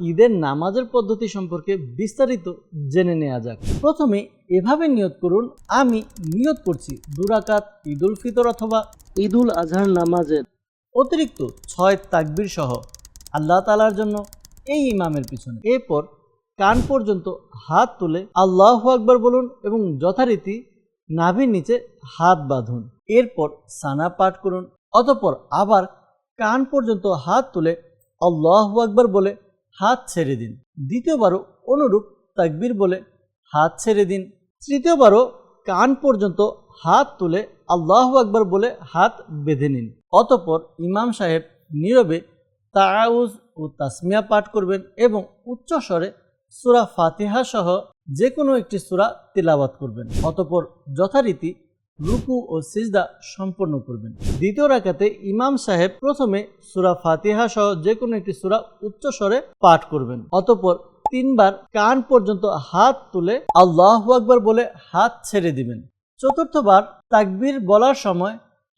ঈদের নামাজের পদ্ধতি সম্পর্কে বিস্তারিত জেনে নেওয়া যাক। প্রথমে এভাবে নিয়ত করুন, আমি নিয়ত করছি দুরাকাত ঈদুল ফিতর অথবা ঈদুল আজহার নামাজের। অতিরিক্ত ছয় তাকবির সহ আল্লাহ তালার জন্য এই ইমামের পিছনে। এরপর কান পর্যন্ত হাত তুলে আল্লাহ আকবর বলুন এবং যথারীতি নাভির নিচে হাত বাঁধুন। এরপর সানা পাঠ করুন, অতপর আবার কান পর্যন্ত হাত তুলে আল্লাহ আকবর বলে হাত ছেড়ে দিন। দ্বিতীয়বারও অনুরূপ তাকবির বলে, হাত ছেড়ে দিন। তৃতীয়বারও কান পর্যন্ত হাত তুলে আল্লাহ আকবর বলে হাত বেঁধে নিন। অতপর ইমাম সাহেব নীরবে তাউজ ও তাসমিয়া পাঠ করবেন এবং উচ্চ স্বরে সুরা ফাতিহা সহ যে কোনো একটি সুরা তিলাবাত করবেন। অতপর যথারীতি রুকু ও সিজদা সম্পন্ন করবেন। দ্বিতীয় রাখাতে ইমাম সাহেব প্রথমে সুরা ফাতিহা সহ যে কোনো একটি সুরা উচ্চ স্বরে পাঠ করবেন। অতপর তিনবার কান পর্যন্ত হাত তুলে আল্লাহ আকবর বলে হাত ছেড়ে দিবেন। চতুর্থবার তাকবীর বলার সময়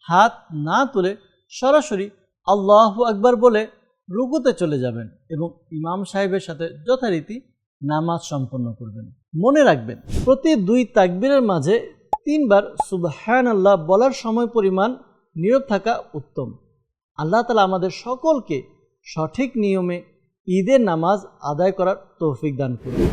হাত না তুলে সরাসরি আল্লাহ আকবর বলে রুকুতে চলে যাবেন এবং ইমাম সাহেবের সাথে যথারীতি নামাজ সম্পন্ন করবেন। মনে রাখবেন, প্রতি দুই তাকবীরের মাঝে তিনবার সুবহান আল্লাহ বলার সময় পরিমাণ, নীরব থাকা উত্তম। আল্লাহ তালা আমাদের সকলকে সঠিক নিয়মে ঈদের নামাজ আদায় করার তৌফিক দান করুন।